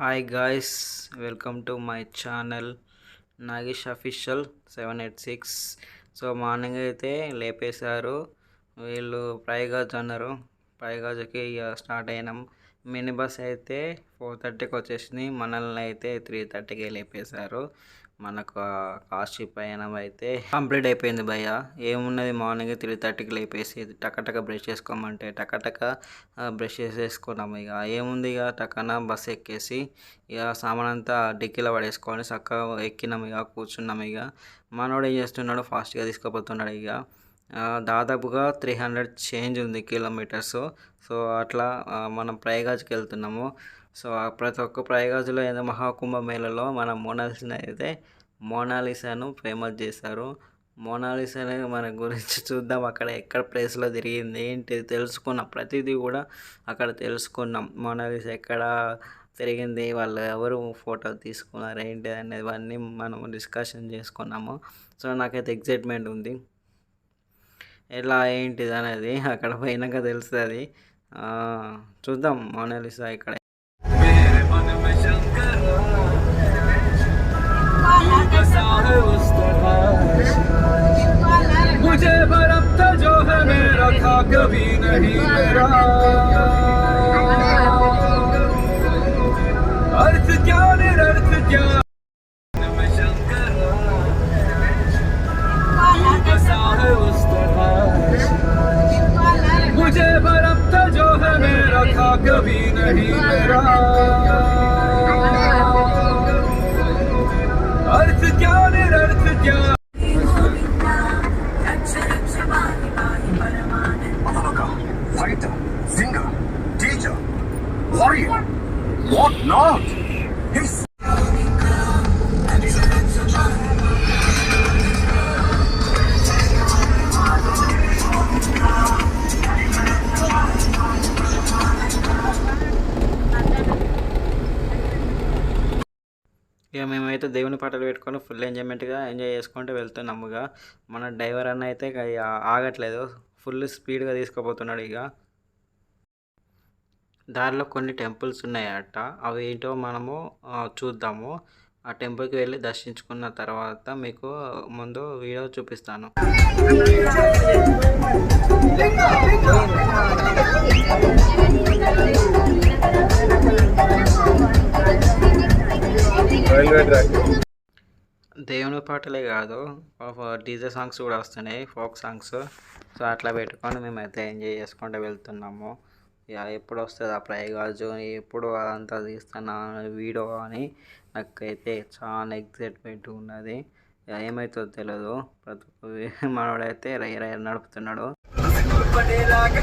Hi guys welcome to my channel Nagesh official seven eight six so morning అయితే లేపేశారు. వీళ్ళు ప్రైగాజ్ అన్నారు. ప్రైగాజ్కి ఇక స్టార్ట్ అయినాం. మినీ బస్ అయితే ఫోర్ థర్టీకి వచ్చేసింది. మనల్ని అయితే త్రీ థర్టీకి లేపేశారు. మనకు కాశీ ప్రయాణం అయితే కంప్లీట్ అయిపోయింది భయ్య. ఏమున్నది మార్నింగ్ త్రీ థర్టీకి లేపేసి టకటక బ్రష్ చేసుకోమంటే టకటక బ్రష్ చేసేసుకున్నాము ఇక. ఏముంది ఇక? టకన బస్ ఎక్కేసి ఇక సామాన్ అంతా డిక్కీలో పడేసుకొని చక్కగా ఎక్కినాం ఇక కూర్చున్నాం ఇక. మనోడు ఏం చేస్తున్నాడు? ఫాస్ట్గా తీసుకుపోతున్నాడు ఇక. దాదాపుగా త్రీ హండ్రెడ్ చేంజ్ ఉంది కిలోమీటర్స్. సో అట్లా మనం ప్రయాగాజ్కి వెళ్తున్నాము. సో ప్రతి ఒక్క ప్రయాగాజ్లో ఏదో మహాకుంభ మేళలో మన మోనాలిసాని అయితే మోనాలిసాను ఫేమస్ చేశారు. మోనాలిసాని మన గురించి చూద్దాం. అక్కడ ఎక్కడ ప్లేస్లో తిరిగింది ఏంటి తెలుసుకున్నాం. ప్రతిదీ కూడా అక్కడ తెలుసుకున్నాం. మోనాలిసా ఎక్కడ తిరిగింది వాళ్ళు ఎవరు ఫోటో తీసుకున్నారు ఏంటి అనేవన్నీ మనం డిస్కషన్ చేసుకున్నాము. సో నాకైతే ఎగ్జైట్మెంట్ ఉంది. ఎలా ఏంటిది అనేది అక్కడ పోయినాక తెలుస్తుంది చూద్దాం మోనాలిసా ఇక్కడ మేమైతే దేవుని పాటలు పెట్టుకొని ఫుల్ ఎంజాయ్మెంట్గా ఎంజాయ్ చేసుకుంటూ వెళ్తున్నాముగా. మన డ్రైవర్ అన్న అయితే ఇక ఆగట్లేదు. ఫుల్ స్పీడ్గా తీసుకుపోతున్నాడు ఇక. దారిలో కొన్ని టెంపుల్స్ ఉన్నాయట. అవి ఏంటో మనము చూద్దాము. ఆ టెంపుల్కి వెళ్ళి దర్శించుకున్న తర్వాత మీకు ముందు వీడియో చూపిస్తాను. దేవుని పాటలే కాదు డీజే సాంగ్స్ కూడా వస్తున్నాయి ఫోక్ సాంగ్స్. సో అట్లా పెట్టుకొని మేమైతే ఎంజాయ్ చేసుకుంటూ వెళ్తున్నాము. ఇక ఎప్పుడు వస్తుంది ఆ ప్రయోగాలు ఎప్పుడు అదంతా తీస్తున్నా వీడియో అని నాకైతే చాలా ఎగ్జైట్మెంట్ ఉన్నది. ఇక ఏమవుతుందో తెలియదు ప్రతి ఒక్క మనోడైతే రై రై నడుపుతున్నాడు. పడేలాగా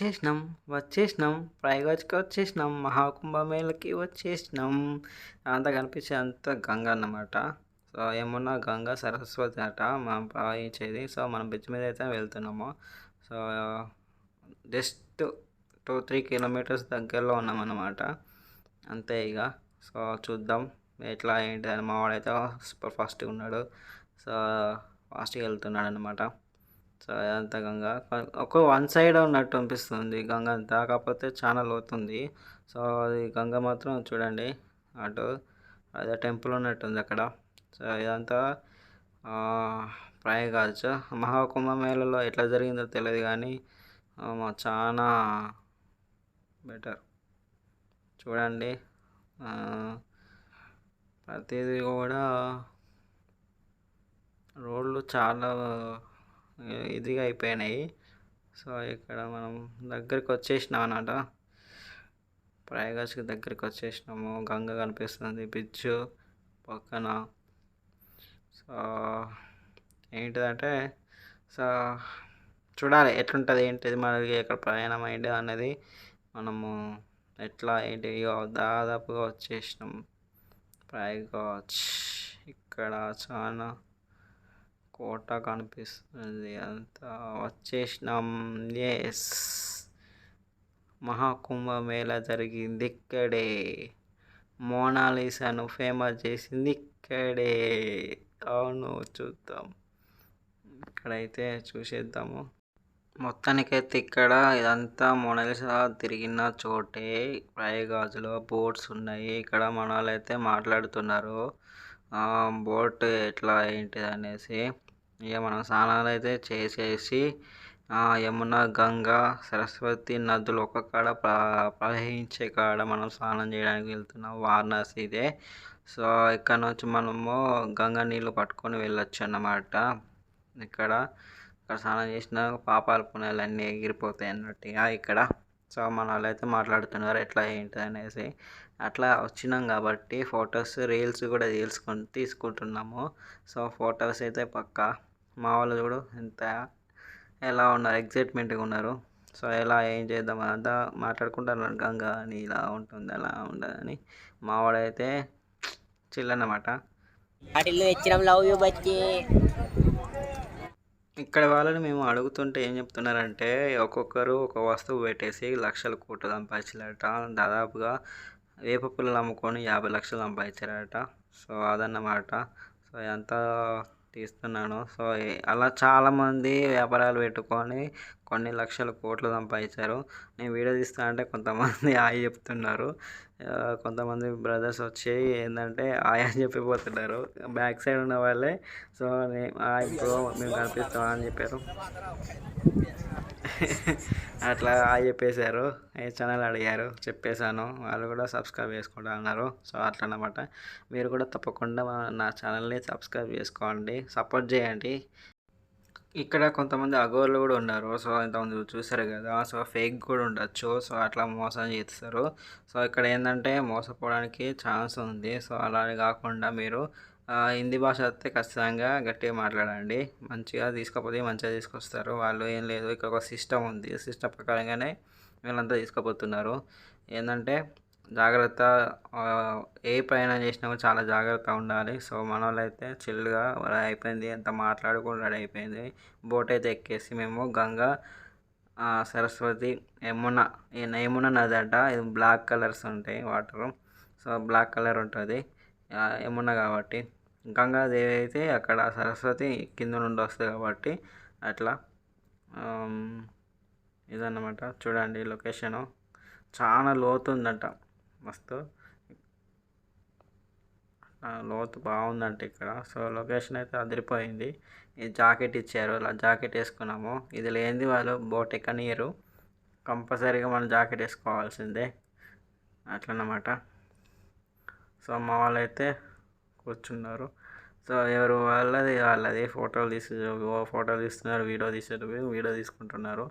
వచ్చేసినాం వచ్చేసినాం ప్రయాగజ్కి వచ్చేసినాం మహాకుంభమేళకి వచ్చేసినాం. అంతా కనిపించే అంత గంగ అన్నమాట. సో ఏమన్నా గంగా సరస్వతి అట మనం ప్రవహించేది. సో మనం బ్రిడ్జ్ మీద అయితే వెళ్తున్నాము. So just two three kilometres దగ్గరలో ఉన్నామన్నమాట అంతే ఇక. సో చూద్దాం ఎట్లా ఏంటి అని. మావాడైతే సూపర్ ఫాస్ట్గా ఉన్నాడు. సో ఫాస్ట్గా వెళ్తున్నాడు అనమాట అంత గంగ ఒక వన్ సైడ్ ఉన్నట్టు అనిపిస్తుంది గంగ అంతా. కాకపోతే చాలా లోతుంది. సో అది గంగ మాత్రం చూడండి. అటు అదే టెంపుల్ ఉన్నట్టుంది అక్కడ. సో ఇదంతా ఆ, మహాకుంభ మహాకుంభమేళలో ఎట్లా జరిగిందో తెలియదు కానీ చాలా బెటర్. చూడండి. ప్రతిదీ కూడా రోడ్లు చాలా ఇదిగా అయిపోయినాయి. సో ఇక్కడ మనం దగ్గరికి వచ్చేసినాం అనమాట ప్రయాగజ్కి దగ్గరికి వచ్చేసినాము. గంగ కనిపిస్తుంది బ్రిడ్జ్ పక్కన. సో ఏంటిదంటే సో చూడాలి ఎట్లుంటుంది ఏంటిది మనకి ఎక్కడ ప్రయాణం అయింది అనేది మనము ఎట్లా ఏంటి దాదాపుగా వచ్చేసినాం. ప్రయాగ్రాజ్ ఇక్కడ చాలా కోట కనిపిస్తుంది. అంతా వచ్చేసినాం. ఎస్ మహాకుంభమేళ జరిగింది ఇక్కడే. మోనాలిసాను ఫేమస్ చేసింది ఇక్కడే. అవును చూద్దాం. ఇక్కడైతే చూసేద్దాము. మొత్తానికైతే ఇక్కడ ఇదంతా మోనాలిసా తిరిగిన చోటే. ప్రయాగాజులో బోట్స్ ఉన్నాయి. ఇక్కడ మన వాళ్ళైతే మాట్లాడుతున్నారు బోట్ ఎట్లా ఏంటిది అనేసి ఇక మనం స్నానాలు అయితే చేసేసి యమున గంగా సరస్వతి నదులు ఒక కాడ ప్ర ప్రవహించే కాడ మనం స్నానం చేయడానికి వెళ్తున్నాం. వారణాసి ఇదే. సో ఇక్కడ నుంచి మనము గంగా నీళ్ళు పట్టుకొని వెళ్ళొచ్చు అన్నమాట. ఇక్కడ ఇక్కడ స్నానం చేసిన పాపాల పుణ్యాలు అన్నీ ఎగిరిపోతాయి అన్నట్టుగా ఇక్కడ. సో మన వాళ్ళైతే మాట్లాడుతున్నారు ఎట్లా ఏంటి అనేసి. అట్లా వచ్చినాం కాబట్టి ఫొటోస్ రీల్స్ కూడా తీసుకొని తీసుకుంటున్నాము. సో ఫొటోస్ అయితే పక్కా. మా వాళ్ళు చూడు ఎంత ఎలా ఉన్నారు ఎగ్జైట్మెంట్గా ఉన్నారు. సో ఎలా ఏం చేద్దాం అంతా మాట్లాడుకుంటున్నారు గంగా అని ఇలా ఉంటుంది అలా ఉండదని మా వాడైతే చిల్ అన్నమాట. వాటిల్లో తెచ్చినాం లవ్ యూ బచ్చి. ఇక్కడ వాళ్ళని మేము అడుగుతుంటే ఏం చెప్తున్నారంటే ఒక్కొక్కరు ఒక వస్తువు పెట్టేసి లక్షల కోట్లు సంపాదించారట. దాదాపుగా వేప పుల్లలు అమ్ముకొని యాభై లక్షలు సంపాదించారట. సో అదన్నమాట. సో ఎంత తీస్తున్నాను. సో అలా చాలామంది వ్యాపారాలు పెట్టుకొని కొన్ని లక్షల కోట్లు సంపాదించారు. నేను వీడియో తీస్తా అంటే కొంతమంది ఆయి చెప్తున్నారు. కొంతమంది బ్రదర్స్ వచ్చి ఏంటంటే ఆయా అని చెప్పిపోతున్నారు. బ్యాక్ సైడ్ ఉన్న వాళ్ళే సో నే- బ్రో మేము కనిపిస్తాం అని చెప్పారు. అట్లా హాయ్ చెప్పేశారు. ఏ ఛానల్ అడిగారు చెప్పేశాను. వాళ్ళు కూడా సబ్స్క్రైబ్ చేసుకోండి అన్నారు. సో అట్లా అన్నమాట. మీరు కూడా తప్పకుండా నా ఛానల్ని సబ్స్క్రైబ్ చేసుకోండి. సపోర్ట్ చేయండి. ఇక్కడ కొంతమంది అగోర్లు కూడా ఉన్నారు. సో ఇంతమంది చూసారు కదా? సో ఫేక్ కూడా ఉండొచ్చు. సో అట్లా మోసం చేస్తారు. సో ఇక్కడ ఏంటంటే మోసపోవడానికి ఛాన్స్ ఉంది. సో అలా కాకుండా మీరు హిందీ భాష అయితే ఖచ్చితంగా గట్టిగా మాట్లాడండి. మంచిగా తీసుకపోతే మంచిగా తీసుకొస్తారు. వాళ్ళు ఏం లేదు. ఇక్కడ ఒక సిస్టమ్ ఉంది. సిస్టమ్ ప్రకారంగానే వీళ్ళంతా తీసుకుపోతున్నారు. ఏంటంటే జాగ్రత్త ఏ ప్రయాణం చేసినా కూడా చాలా జాగ్రత్తగా ఉండాలి. సో మన వాళ్ళు అయితే చిల్లుగా అయిపోయింది అంత మాట్లాడుకుని రెడీ అయిపోయింది. బోట్ అయితే ఎక్కేసి మేము గంగా సరస్వతి యమున యమున నది అంట ఇది బ్లాక్ కలర్స్ ఉంటాయి వాటరు. సో బ్లాక్ కలర్ ఉంటుంది యమున కాబట్టి. గంగాదేవి అయితే అక్కడ సరస్వతి కింద నుండి వస్తుంది కాబట్టి అట్లా ఇదన్నమాట. చూడండి లొకేషను. చాలా లోతు ఉందంట మస్తు. లోతు బాగుందంట ఇక్కడ. సో లొకేషన్ అయితే అదిరిపోయింది. ఈ జాకెట్ ఇచ్చారు. అలా జాకెట్ వేసుకున్నాము. ఇది లేనిది వాళ్ళు బోట్ ఎక్కనియరు. కంపల్సరీగా మనం జాకెట్ వేసుకోవాల్సిందే. అట్లన్నమాట. సో మా వాళ్ళైతే కూర్చున్నారు. సో ఎవరు వాళ్ళది వాళ్ళది. ఫోటోలు తీసి ఫోటోలు తీస్తున్నారు వీడియో తీసేటప్పుడు వీడియో తీసుకుంటున్నారు.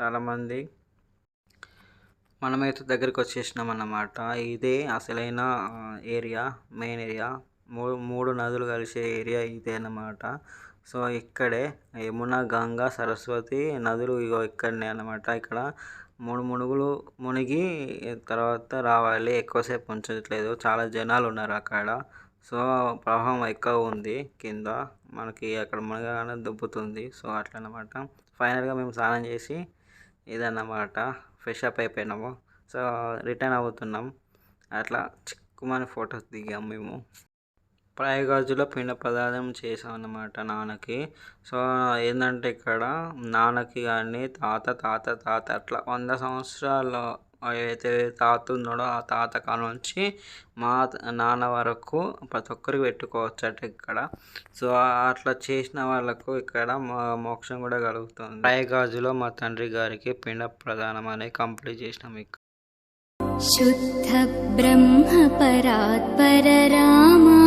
చాలామంది మనమైతే దగ్గరికి వచ్చేసినాం అన్నమాట ఇదే అసలైన ఏరియా మెయిన్ ఏరియా. మూడు మూడు నదులు కలిసే ఏరియా ఇదే అన్నమాట. సో ఇక్కడే యమున గంగా సరస్వతి నదులు ఇగో ఇక్కడనే అన్నమాట. ఇక్కడ మూడు మునుగులు మునిగి తర్వాత రావాలి. ఎక్కువసేపు ఉంచట్లేదు. చాలా జనాలు ఉన్నారు అక్కడ. సో ప్రవాహం ఎక్కువ ఉంది కింద. మనకి అక్కడ మునగానే దుబ్బుతుంది. సో అట్లనమాట అన్నమాట ఫైనల్గా మేము స్నానం చేసి ఇదన్నమాట. ఫ్రెష్ అప్ అయిపోయినాము. సో రిటర్న్ అవుతున్నాం. అట్లా చిక్కుమని ఫొటోస్ దిగాం మేము. ప్రయాగాజులో పిండ పదార్థం చేసాం అన్నమాట నాన్నకి. సో ఏంటంటే ఇక్కడ నాన్నకి కానీ తాత తాత తాత అట్లా వంద సంవత్సరాల ఏదైతే తాత ఉన్నాడో ఆ తాత కాడ నుంచి మా నాన్న వరకు ప్రతి ఒక్కరికి పెట్టుకోవచ్చట ఇక్కడ. సో అట్లా చేసిన వాళ్ళకు ఇక్కడ మోక్షం కూడా కలుగుతుంది. రాయగాజులో మా తండ్రి గారికి పిండ ప్రధానం అనే కంప్లీట్ చేసినాం ఇక్కడ శుద్ధ బ్రహ్మ పరాత్పర రామా